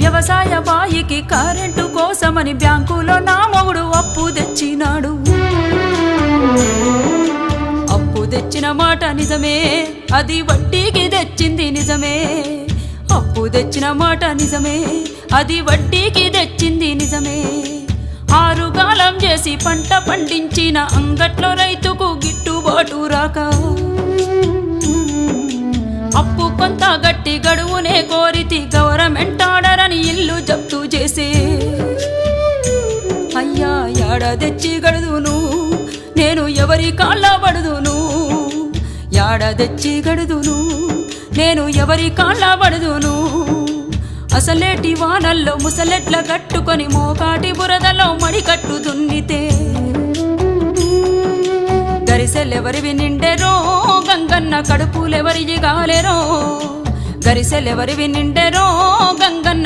వ్యవసాయ బాయికి కరెంటు కోసమని బ్యాంకులో నా మొగుడు అప్పు తెచ్చినాడు. అప్పు తెచ్చిన మాట నిజమే అది వడ్డీకి తెచ్చింది నిజమే. అప్పు తెచ్చిన మాట నిజమే అది వడ్డీకి తెచ్చింది నిజమే. ఆరుగాలం చేసి పంట పండించిన అంగట్లో రైతుకు గిట్టుబాటు రాక. అప్పు కొంత గట్టి గడువునే కోరితి గవర్నమెంట్ చేసే అయ్యా యాడ తెచ్చి గడుదును? నేను ఎవరి కాళ్ళ పడుదును? యాడ తెచ్చి గడుదును? నేను ఎవరి కాళ్ళ పడుదును? అసలేటి వానల్లో ముసలెట్ల కట్టుకొని మోకాటి బురదలో మడికట్టు దున్నితే గరిసెలెవరివి నిండెరో? గంగన్న కడుపులెవరి గాలెరో? గరిసెలెవరివి నిండెరో? గంగన్న